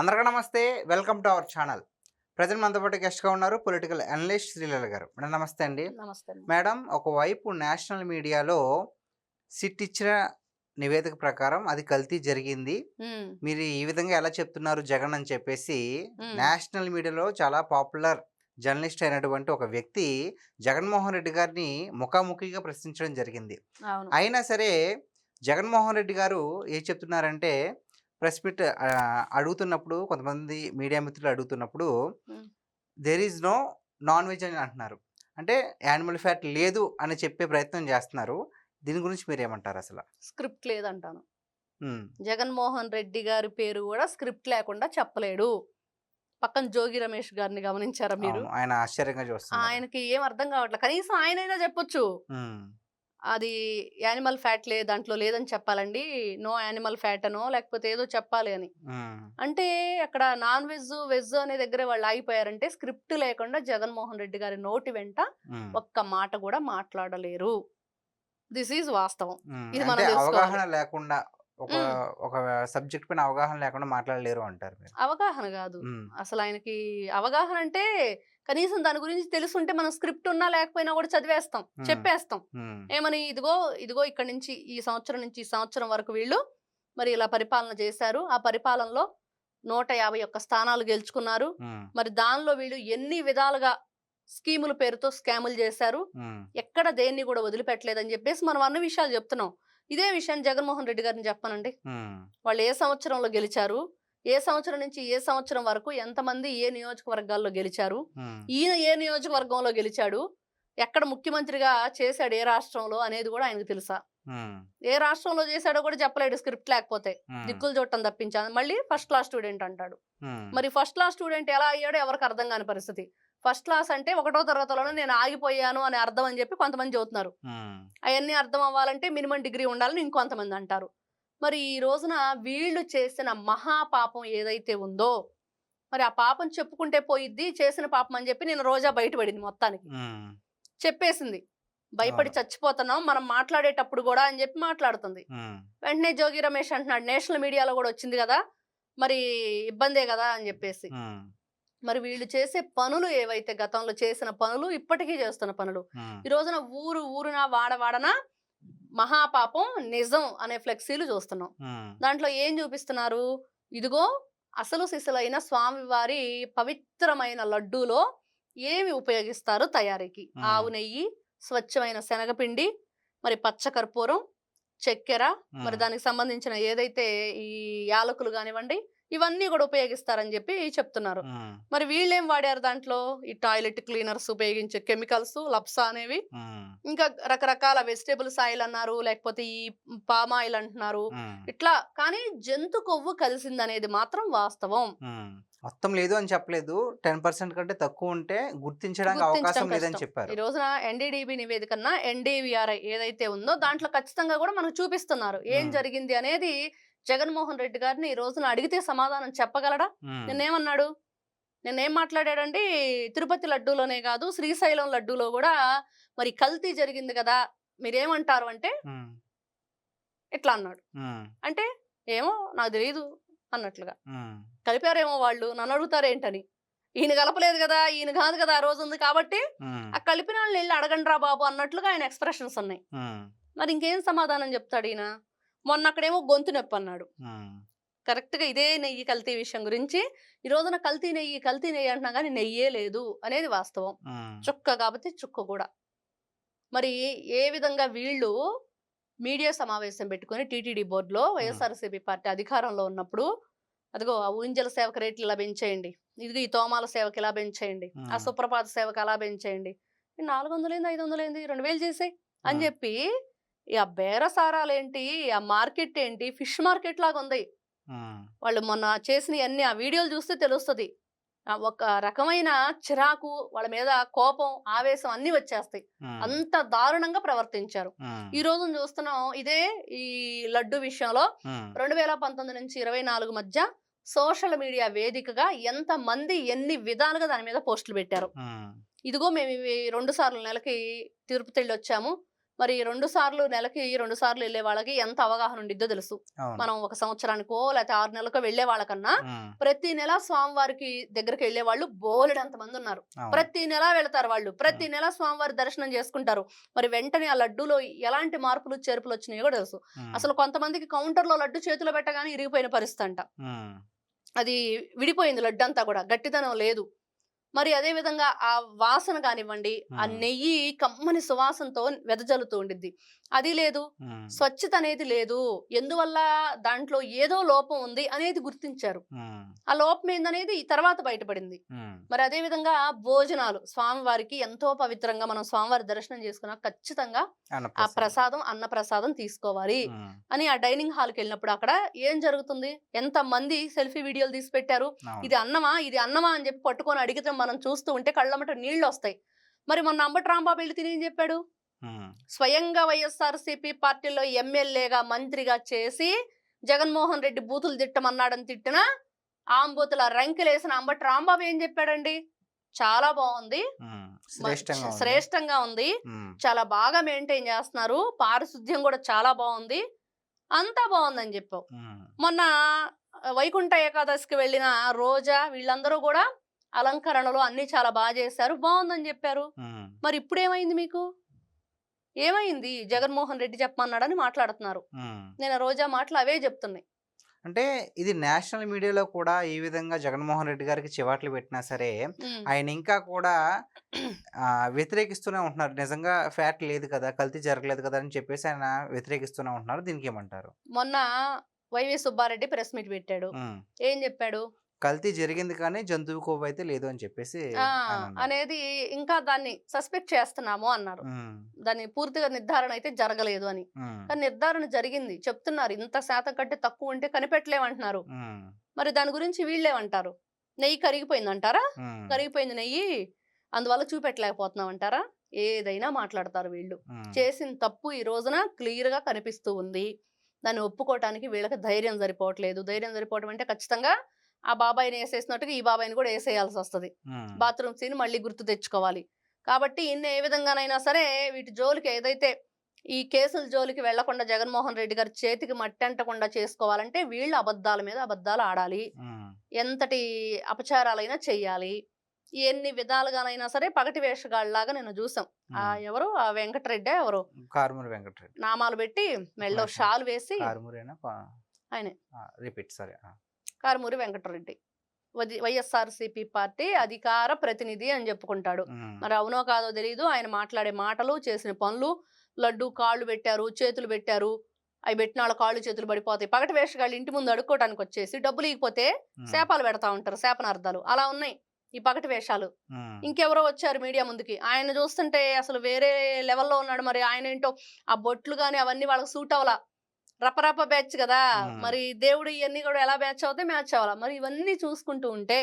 అందరికీ నమస్తే. Welcome to our channel. Present మనతో పాటు గెస్ట్గా ఉన్నారు పొలిటికల్ అనలిస్ట్ శ్రీలీల గారు. మేడం నమస్తే అండి. నమస్తే. మేడం ఒకవైపు నేషనల్ మీడియాలో సిట్ ఇచ్చిన నివేదిక ప్రకారం అది కల్తీ జరిగింది. మీరు ఈ విధంగా ఎలా చెప్తున్నారు జగన్ అని చెప్పేసి నేషనల్ మీడియాలో చాలా పాపులర్ జర్నలిస్ట్ అయినటువంటి ఒక వ్యక్తి జగన్మోహన్ రెడ్డి గారిని ముఖాముఖిగా ప్రశ్నించడం జరిగింది. అయినా సరే జగన్మోహన్ రెడ్డి గారు ఏం చెప్తున్నారంటే ప్రెస్ మీట్ అడుగుతున్నప్పుడు కొంతమంది మీడియా మిత్రులు అడుగుతున్నప్పుడు. There is no non veg అని అంటున్నారు. అంటే యానిమల్ ఫ్యాట్ లేదు అని చెప్పే ప్రయత్నం చేస్తున్నారు. దీని గురించి మీరు ఏమంటారు అసలు? స్క్రిప్ట్ లేదంటాను. జగన్మోహన్ రెడ్డి గారి పేరు కూడా స్క్రిప్ట్ లేకుండా చెప్పలేడు. పక్కన జోగి రమేష్ గారిని గమనించారా మీరు? ఆయన ఆశ్చర్యంగా చూస్తున్నారు. ఆయనకి ఏం అర్థం కావట్లేదు కనీసం ఆయనైనా చెప్పొచ్చు. అది యానిమల్ ఫ్యాట్ లే దాంట్లో లేదని చెప్పాలండి నో యానిమల్ ఫ్యాట్ అనో లేకపోతే ఏదో చెప్పాలి అని. అంటే అక్కడ నాన్ వెజ్ వెజ్ అనే దగ్గర వాళ్ళు ఆగిపోయారంటే స్క్రిప్ట్ లేకుండా జగన్మోహన్ రెడ్డి గారి నోటి వెంట. ఒక్క మాట కూడా మాట్లాడలేరు దిస్ ఈజ్ వాస్తవం. ఇది మనం. అవగాహన లేకుండా ఒక. ఒక సబ్జెక్ట్ పైన అవగాహన లేకుండా మాట్లాడలేరు అంటారు మీరు అవగాహన కాదు. అసలు ఆయనకి అవగాహన అంటే కనీసం దాని గురించి తెలుసుంటే మనం స్క్రిప్ట్ ఉన్నా లేకపోయినా కూడా చదివేస్తాం. చెప్పేస్తాం. ఏమని ఇదిగో ఇదిగో ఇక్కడ నుంచి ఈ సంవత్సరం నుంచి ఈ సంవత్సరం వరకు వీళ్ళు మరి ఇలా పరిపాలన చేశారు ఆ పరిపాలనలో నూట యాభై ఒక్క స్థానాలు గెలుచుకున్నారు. మరి దానిలో వీళ్ళు ఎన్ని విధాలుగా స్కీముల పేరుతో స్కాములు చేశారు. ఎక్కడ దేన్ని కూడా వదిలిపెట్టలేదని చెప్పేసి మనం అన్ని విషయాలు చెప్తున్నాం ఇదే విషయాన్ని జగన్మోహన్ రెడ్డి గారిని చెప్పానండి. వాళ్ళు ఏ సంవత్సరంలో గెలిచారు ఏ సంవత్సరం నుంచి ఏ సంవత్సరం వరకు ఎంతమంది ఏ నియోజకవర్గాల్లో గెలిచారు. ఈయన ఏ నియోజకవర్గంలో గెలిచాడు ఎక్కడ ముఖ్యమంత్రిగా చేశాడు ఏ రాష్ట్రంలో అనేది కూడా ఆయనకు తెలుసా. ఏ రాష్ట్రంలో చేశాడో కూడా చెప్పలేడు స్క్రిప్ట్ లేకపోతే. దిక్కులు చూడటం తప్పించాను మళ్ళీ ఫస్ట్ క్లాస్ స్టూడెంట్ అంటాడు. మరి ఫస్ట్ క్లాస్ స్టూడెంట్ ఎలా అయ్యాడో ఎవరికి అర్థం కాని పరిస్థితి ఫస్ట్ క్లాస్ అంటే ఒకటో తరగతిలోనే నేను ఆగిపోయాను అని అర్థం అని చెప్పి కొంతమంది చెబుతున్నారు మ్మ్. అవన్నీ అర్థం అవ్వాలంటే మినిమం డిగ్రీ ఉండాలని ఇంకొంతమంది అంటారు మరి ఈ రోజున వీళ్ళు చేసిన మహాపాపం ఏదైతే ఉందో మరి ఆ పాపం చెప్పుకుంటే పోయిద్ది చేసిన పాపం అని చెప్పి నేను రోజా బయటపడింది మొత్తానికి. చెప్పేసింది భయపడి. చచ్చిపోతున్నాం మనం మాట్లాడేటప్పుడు కూడా అని చెప్పి మాట్లాడుతుంది. వెంటనే జోగి రమేష్ అంటున్నాడు నేషనల్ మీడియాలో కూడా వచ్చింది కదా మరి ఇబ్బందే కదా అని చెప్పేసి. మరి వీళ్ళు చేసే పనులు ఏవైతే గతంలో చేసిన పనులు ఇప్పటికీ చేస్తున్న పనులు. ఈ రోజున ఊరు ఊరున వాడ వాడన మహాపాపం నిజం అనే ఫ్లెక్సీలు చూస్తున్నాం. దాంట్లో ఏం చూపిస్తున్నారు ఇదిగో అసలు సిసలైన స్వామివారి పవిత్రమైన లడ్డూలో ఏమి ఉపయోగిస్తారు తయారీకి. ఆవు నెయ్యి స్వచ్ఛమైన శనగపిండి మరి పచ్చకర్పూరం చక్కెర మరి. దానికి సంబంధించిన ఏదైతే ఈ యాలకులు కానివ్వండి ఇవన్నీ కూడా ఉపయోగిస్తారని చెప్పి చెప్తున్నారు. మరి వీళ్ళేం వాడారు దాంట్లో ఈ టాయిలెట్ క్లీనర్స్ ఉపయోగించే కెమికల్స్ లప్సా అనేవి. ఇంకా రకరకాల వెజిటేబుల్స్ ఆయిల్ అన్నారు లేకపోతే ఈ పామ్ ఆయిల్ అంటున్నారు. ఇట్లా కానీ జంతు కొవ్వు కలిసింది అనేది మాత్రం వాస్తవం. మొత్తం లేదు అని చెప్పలేదు టెన్ పర్సెంట్ కంటే తక్కువ ఉంటే గుర్తించడానికి అవకాశం లేదని. చెప్పారు ఈ రోజున ఎన్డీడీబీ నివేదికన్నా ఎన్డీవీఆర్ఐ ఏదైతే ఉందో దాంట్లో ఖచ్చితంగా కూడా మనకు చూపిస్తున్నారు ఏం. జరిగింది అనేది జగన్మోహన్ రెడ్డి గారిని ఈ రోజున అడిగితే సమాధానం చెప్పగలడా మ్మ్. నిన్నేమన్నాడు నిన్నేం మాట్లాడాడండి తిరుపతి లడ్డూలోనే కాదు శ్రీశైలం లడ్డూలో కూడా మరి కల్తీ జరిగింది కదా మీరేమంటారు అంటే. ఇట్లా అన్నాడు. అంటే ఏమో నాకు తెలియదు అన్నట్లుగా. కలిపారేమో వాళ్ళు నన్ను అడుగుతారేంటని ఈయన కలపలేదు కదా ఈయన కాదు కదా ఆ రోజు ఉంది కాబట్టి. ఆ కలిపిన వాళ్ళని వెళ్ళి అడగండి రా బాబు అన్నట్లుగా ఆయన ఎక్స్ప్రెషన్స్ ఉన్నాయి. మరి ఇంకేం సమాధానం చెప్తాడు ఈయన మొన్న అక్కడేమో గొంతు నొప్పి అన్నాడు మ్మ్. కరెక్ట్గా ఇదే నెయ్యి కల్తీ విషయం గురించి ఈ రోజున కల్తీ నెయ్యి కల్తీ నెయ్యి అంటున్నా కానీ నెయ్యే లేదు అనేది వాస్తవం. చుక్క కాబట్టి చుక్క కూడా మరి ఏ విధంగా వీళ్ళు మీడియా సమావేశం పెట్టుకొని టీటీడీ బోర్డులో వైఎస్ఆర్సీపీ పార్టీ అధికారంలో ఉన్నప్పుడు అదిగో ఆ ఊంజల సేవకు రేట్లు ఇలా పెంచేయండి ఇదిగో ఈ తోమాల సేవకి ఇలా పెంచేయండి ఆ మ్మ్. సుప్రభాత సేవకి అలా పెంచేయండి నాలుగు వందలేంది ఐదు వందలేంది రెండు వేలు చేసాయి అని. చెప్పి ఈ ఆ బేరసారాలు ఏంటి ఆ మార్కెట్ ఏంటి ఫిష్ మార్కెట్ లాగా ఉంది. వాళ్ళు మొన్న చేసిన అన్ని ఆ వీడియోలు చూస్తే తెలుస్తుంది ఒక రకమైన చిరాకు వాళ్ళ మీద కోపం ఆవేశం అన్ని వచ్చేస్తాయి. అంత దారుణంగా ప్రవర్తించారు. ఈ రోజు చూస్తున్నాం ఇదే ఈ లడ్డు విషయంలో. రెండు వేల పంతొమ్మిది నుంచి ఇరవై నాలుగు మధ్య సోషల్ మీడియా వేదికగా ఎంత మంది ఎన్ని విధాలుగా దాని మీద పోస్టులు పెట్టారు. ఇదిగో మేము ఇవి రెండు సార్లు నెలకి తిరుపతి వెళ్ళి వచ్చాము మరి రెండు సార్లు నెలకి రెండు సార్లు వెళ్ళే వాళ్ళకి ఎంత అవగాహన ఉండిద్దో తెలుసు. మనం ఒక సంవత్సరానికో లేకపోతే ఆరు నెలలకో వెళ్ళే వాళ్ళకన్నా ప్రతి నెల స్వామివారికి దగ్గరికి వెళ్ళే వాళ్ళు బోలెడంత మంది ఉన్నారు. ప్రతి నెల వెళ్తారు వాళ్ళు. ప్రతి నెల స్వామివారి దర్శనం చేసుకుంటారు. మరి వెంటనే ఆ లడ్డూలో ఎలాంటి మార్పులు చేర్పులు వచ్చినాయో కూడా తెలుసు. అసలు కొంతమందికి కౌంటర్లో లడ్డు చేతిలో పెట్టగానే ఇరిగిపోయిన పరిస్థితి అంట. అది విడిపోయింది లడ్డు అంతా కూడా. గట్టితనం లేదు. మరి అదే విధంగా ఆ వాసన కానివ్వండి ఆ. నెయ్యి కమ్మని సువాసనతో వెదజల్లుతూ ఉండిద్ది. అది లేదు స్వచ్ఛత అనేది లేదు ఎందువల్ల దాంట్లో ఏదో లోపం ఉంది అనేది గుర్తించారు. ఆ లోపం ఏందనేది తర్వాత బయటపడింది. మరి అదే విధంగా భోజనాలు స్వామివారికి ఎంతో పవిత్రంగా మనం స్వామివారి దర్శనం చేసుకున్నా ఖచ్చితంగా ఆ. ప్రసాదం అన్న ప్రసాదం తీసుకోవాలి అని ఆ డైనింగ్ హాల్కి వెళ్ళినప్పుడు అక్కడ ఏం జరుగుతుంది? ఎంత మంది సెల్ఫీ వీడియోలు తీసి పెట్టారు. ఇది అన్నమా? ఇది అన్నమా అని చెప్పి పట్టుకొని అడిగితే మనం చూస్తూ ఉంటే కళ్ళమట నీళ్ళు వస్తాయి మరి మొన్న అంబటి రాంబాబు వెళ్ళి తిని చెప్పాడు? స్వయంగా వైఎస్ఆర్సీపీ పార్టీలో ఎమ్మెల్యేగా మంత్రిగా చేసి జగన్మోహన్ రెడ్డి బూతులు తిట్టమన్నాడని తిట్టిన ఆంబూతుల రంకెలేసిన అంబటి రాంబాబు ఏం చెప్పాడండి? చాలా బాగుంది. శ్రేష్టంగా ఉంది. చాలా బాగా మెయింటైన్ చేస్తున్నారు. పారిశుద్ధ్యం కూడా చాలా బాగుంది. అంతా బాగుందని చెప్పావు. మొన్న వైకుంఠ ఏకాదశికి వెళ్ళిన రోజా వీళ్ళందరూ కూడా అలంకరణలు అన్ని చాలా బాగా చేశారు. బాగుందని చెప్పారు. మరి ఇప్పుడు ఏమైంది మీకు? ఏమైంది? జగన్మోహన్ రెడ్డి చెప్పమన్నాడని మాట్లాడుతున్నారు. నేను రోజా మాటలు అవే చెప్తున్నాయి. అంటే ఇది నేషనల్ మీడియాలో కూడా ఈ విధంగా జగన్మోహన్ రెడ్డి గారికి చివాట్లు పెట్టినా సరే. ఆయన ఇంకా కూడా వ్యతిరేకిస్తూనే ఉంటున్నారు. నిజంగా ఫ్యాట్ లేదు కదా కల్తీ జరగలేదు కదా అని చెప్పేసి ఆయన వ్యతిరేకిస్తూనే ఉంటున్నారు. దీనికి ఏమంటారు? మొన్న వైవి సుబ్బారెడ్డి ప్రెస్ మీట్ పెట్టాడు. ఏం చెప్పాడు? కల్తీ జరిగింది కానీ జంతువు కొవ్వు అయితే లేదు అని చెప్పేసి. అనేది ఇంకా దాన్ని సస్పెక్ట్ చేస్తున్నాము అన్నారు. దాన్ని పూర్తిగా నిర్ధారణ అయితే జరగలేదు అని. కానీ నిర్ధారణ జరిగింది. చెప్తున్నారు ఇంత శాతం కంటే తక్కువ ఉంటే కనిపెట్టలేమంటున్నారు. మరి దాని గురించి వీళ్ళేమంటారు నెయ్యి కరిగిపోయింది అంటారా? కరిగిపోయింది నెయ్యి అందువల్ల చూపెట్టలేకపోతున్నాం అంటారా? ఏదైనా మాట్లాడతారు వీళ్ళు. చేసిన తప్పు ఈ రోజున క్లియర్గా కనిపిస్తూ ఉంది. దాన్ని ఒప్పుకోవటానికి వీళ్ళకి ధైర్యం సరిపోవట్లేదు. ధైర్యం సరిపోవటం అంటే ఖచ్చితంగా ఆ బాబాయిని వేసేసినట్టుగా ఈ బాబాయిని కూడా వేసేయాల్సి వస్తుంది. బాత్రూమ్ సీన్ మళ్ళీ గుర్తు తెచ్చుకోవాలి. కాబట్టి ఇన్ని ఏ విధంగానైనా సరే వీటి జోలికి ఏదైతే ఈ కేసుల జోలికి వెళ్ళకుండా జగన్మోహన్ రెడ్డి గారి చేతికి మట్టంటకుండా చేసుకోవాలంటే వీళ్ళు అబద్ధాల మీద అబద్ధాలు ఆడాలి. ఎంతటి అపచారాలైనా చెయ్యాలి. ఎన్ని విధాలుగానైనా సరే పగటి వేషగాళ్ళలాగా నేను చూసాం. ఆ. ఎవరు? ఆ వెంకటరెడ్డి ఎవరు? కారుమూరి వెంకటరెడ్డి. నామాలు పెట్టి మెళ్ళో. షాల్ వేసి ఆయనే. రిపీట్ సరే Karumuri Venkata Reddy. YSR CP party అధికార ప్రతినిధి అని చెప్పుకుంటాడు. మరి అవునో కాదో తెలియదు ఆయన మాట్లాడే మాటలు చేసిన పనులు లడ్డు కాళ్ళు పెట్టారు చేతులు పెట్టారు అవి పెట్టిన వాళ్ళ కాళ్ళు చేతులు పడిపోతాయి. పగటి వేషగాళ్ళు ఇంటి ముందు అడుక్కోవడానికి వచ్చేసి డబ్బులు ఇకపోతే శాపాలు పెడతా ఉంటారు శాపనార్థాలు. అలా ఉన్నాయి ఈ పగటి వేషాలు. ఇంకెవరో వచ్చారు మీడియా ముందుకి. ఆయన చూస్తుంటే అసలు వేరే లెవెల్లో ఉన్నాడు మరి. ఆయన ఏంటో ఆ బొట్లు కానీ అవన్నీ వాళ్ళకి సూట్ అవ్వాలా. రపరప బ్యాచ్ కదా. మరి దేవుడు ఇవన్నీ కూడా ఎలా బ్యాచ్ అవుతాయి మ్యాచ్ అవ్వాలా? మరి ఇవన్నీ చూసుకుంటూ ఉంటే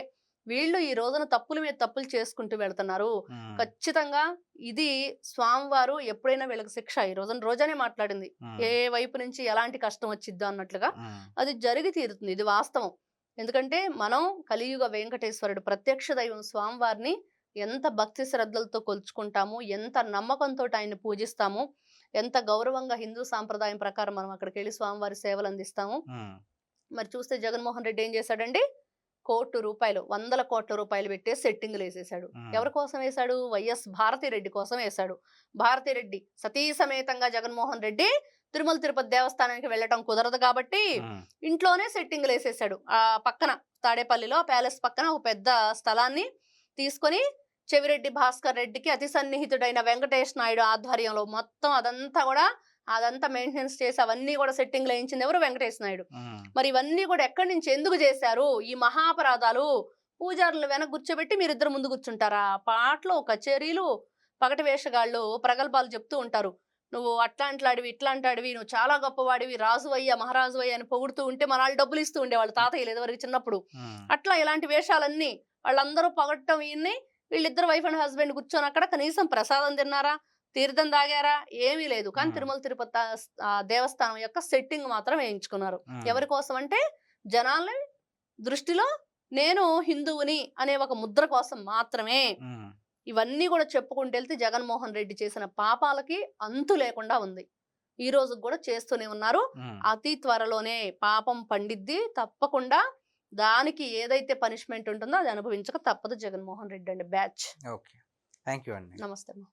వీళ్ళు ఈ రోజున తప్పుల మీద తప్పులు చేసుకుంటూ వెళ్తున్నారు. ఖచ్చితంగా ఇది స్వామివారు ఎప్పుడైనా వీళ్ళకి శిక్ష. ఈ రోజున రోజానే మాట్లాడింది. ఏ వైపు నుంచి ఎలాంటి కష్టం వచ్చిద్దో అన్నట్లుగా అది జరిగి తీరుతుంది. ఇది వాస్తవం. ఎందుకంటే మనం కలియుగ వెంకటేశ్వరుడు ప్రత్యక్ష దైవం స్వామివారిని ఎంత భక్తి శ్రద్ధలతో కొలుచుకుంటాము ఎంత నమ్మకంతో ఆయన్ని పూజిస్తాము ఎంత గౌరవంగా హిందూ సాంప్రదాయం ప్రకారం మనం అక్కడికి వెళ్ళి స్వామివారి సేవలు అందిస్తాము మరి చూస్తే జగన్మోహన్ రెడ్డి ఏం చేశాడండి? కోట్లు రూపాయలు వందల కోట్ల రూపాయలు పెట్టే సెట్టింగ్లు వేసేసాడు. ఎవరి కోసం వేశాడు? వైఎస్ భారతిరెడ్డి కోసం వేశాడు. భారతిరెడ్డి సతీ సమేతంగా జగన్మోహన్ రెడ్డి తిరుమల తిరుపతి దేవస్థానానికి వెళ్ళటం కుదరదు కాబట్టి ఇంట్లోనే సెట్టింగ్లు వేసేసాడు ఆ పక్కన తాడేపల్లిలో ప్యాలెస్ పక్కన ఒక పెద్ద స్థలాన్ని తీసుకొని చెవిరెడ్డి భాస్కర్ రెడ్డికి అతి సన్నిహితుడైన వెంకటేష్ నాయుడు ఆధ్వర్యంలో మొత్తం అదంతా కూడా అదంతా మెయింటెనెన్స్ చేసి అవన్నీ కూడా సెట్టింగ్లు వేయించింది ఎవరు? వెంకటేష్ నాయుడు. మరి ఇవన్నీ కూడా ఎక్కడి నుంచి ఎందుకు చేశారు? ఈ మహాపరాధాలు పూజారులు వెనక కూర్చోబెట్టి మీరిద్దరు ముందు కూర్చుంటారా? పాటలు కచేరీలు పగటి వేషగాళ్ళు ప్రగల్భాలు చెప్తూ ఉంటారు. నువ్వు అట్లాంట్లాడివి ఇట్లాంటాడివి నువ్వు చాలా గొప్పవాడివి రాజు అయ్యా మహారాజు అయ్యా అని పొగుడుతూ ఉంటే మన వాళ్ళు డబ్బులు ఇస్తూ ఉండేవాళ్ళు తాతయ్యలు ఎదువరకు చిన్నప్పుడు ఉమ్, అట్లా ఇలాంటి వేషాలన్నీ వాళ్ళందరూ పొగట్టం ఈయన్ని వీళ్ళిద్దరు వైఫ్ అండ్ హస్బెండ్ కూర్చొని అక్కడ కనీసం ప్రసాదం తిన్నారా తీర్థం తాగారా ఏమీ లేదు. కానీ. తిరుమల తిరుపతి దేవస్థానం యొక్క సెట్టింగ్ మాత్రం వేయించుకున్నారు. ఎవరి కోసం అంటే జనాల్ని దృష్టిలో నేను హిందువుని అనే ఒక ముద్ర కోసం మాత్రమే ఇవన్నీ కూడా చెప్పుకుంటూ వెళ్తే జగన్మోహన్ రెడ్డి చేసిన పాపాలకి అంతు లేకుండా ఉంది. ఈ రోజు కూడా చేస్తూనే ఉన్నారు. అతి త్వరలోనే పాపం పండిద్ది. తప్పకుండా దానికి ఏదైతే పనిష్మెంట్ ఉంటుందో అది అనుభవించక తప్పదు జగన్మోహన్ రెడ్డి అండి. బ్యాచ్. ఓకే. థ్యాంక్ యూ అండి. నమస్తే